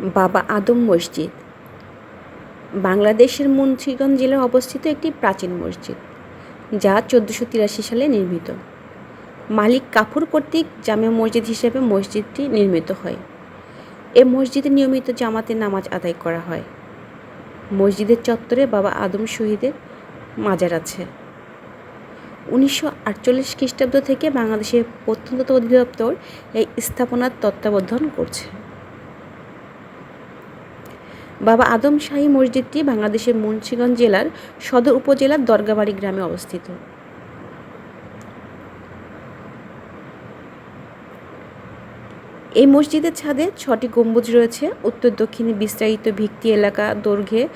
বাবা আদম মসজিদ। বাংলাদেশের মুন্সিগঞ্জ জেলায় অবস্থিত একটি প্রাচীন মসজিদ, যা চোদ্দোশো তিরাশি সালে নির্মিত। মালিক কাপুর কর্তৃক জামে মসজিদ হিসেবে মসজিদটি নির্মিত হয়। এ মসজিদে নিয়মিত জামাতে নামাজ আদায় করা হয়। মসজিদের চত্বরে বাবা আদম শহীদের মাজার আছে। উনিশশো আটচল্লিশ খ্রিস্টাব্দ থেকে বাংলাদেশের প্রত্যন্ত অধিদপ্তর এই স্থাপনার তত্ত্বাবধান করছে। বাবা আদম শাহী মসজিদটি বাংলাদেশের মুন্সিগঞ্জ জেলার সদর উপজেলার দরগাবাড়ি গ্রামে অবস্থিত। এই মসজিদের ছাদে ছটি গম্বুজ রয়েছে। উত্তর, দক্ষিণে বিস্তারিত ভিত্তি এলাকা, দৈর্ঘ্যে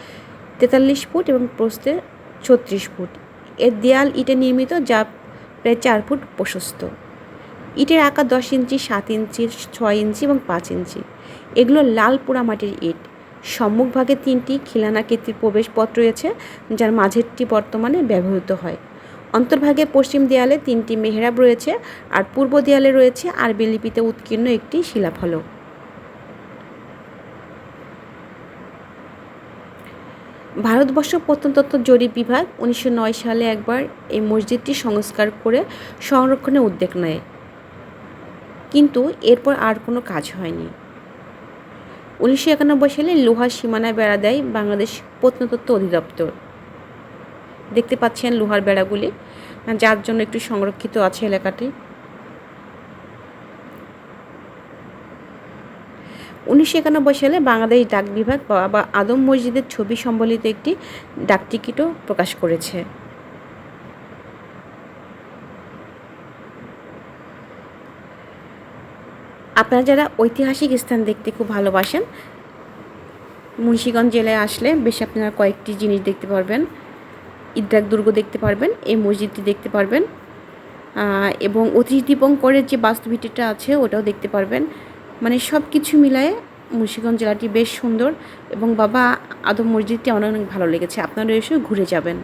তেতাল্লিশ ফুট এবং প্রস্থে ছত্রিশ ফুট। এর দেয়াল ইটে নির্মিত, যা প্রায় চার ফুট প্রশস্ত। ইটের আকার দশ ইঞ্চি, সাত ইঞ্চি, ছয় ইঞ্চি এবং পাঁচ ইঞ্চি। এগুলো লাল পোড়ামাটির ইট। সম্মুখভাগে তিনটি খিলানাকৃতির প্রবেশপথ রয়েছে, যার মাঝেরটি বর্তমানে ব্যবহৃত হয়। অন্তর্ভাগে পশ্চিম দেয়ালে তিনটি মেহরাব রয়েছে আর পূর্ব দেয়ালে রয়েছে আরবি লিপিতে উৎকীর্ণ একটি শিলাফলক। ভারতবর্ষ প্রত্নতত্ত্ব জরিপ বিভাগ উনিশশো নয় সালে একবার এই মসজিদটি সংস্কার করে সংরক্ষণে উদ্যোগ নেয়। কিন্তু এরপর আর কোনো কাজ হয়নি। উনিশশো একানব্বই সালে লোহার সীমানায় বেড়া দেয় বাংলাদেশ প্রত্নতত্ত্ব অধিদপ্তর। দেখতে পাচ্ছেন লোহার বেড়াগুলি, যার জন্য একটু সংরক্ষিত আছে এলাকাটি। উনিশশো একানব্বই সালে বাংলাদেশ ডাক বিভাগ বা আদম মসজিদের ছবি সম্বলিত একটি ডাকটিকিটও প্রকাশ করেছে। আপনারা যারা ঐতিহাসিক স্থান দেখতে খুব ভালোবাসেন, মুন্সীগঞ্জ জেলায় আসলে বেশ আপনারা কয়েকটি জিনিস দেখতে পারবেন। ঈদগাহ দুর্গ দেখতে পারবেন, এই মসজিদটি দেখতে পারবেন। এবং অতীশ দীপঙ্করের যে বাস্তুভিটিটা আছে, ওটাও দেখতে পারবেন। মানে সব কিছু মিলায়ে মুন্সীগঞ্জ জেলাটি বেশ সুন্দর এবং বাবা আদম মসজিদটি অনেক অনেক ভালো লেগেছে। আপনারা এসে ঘুরে যাবেন।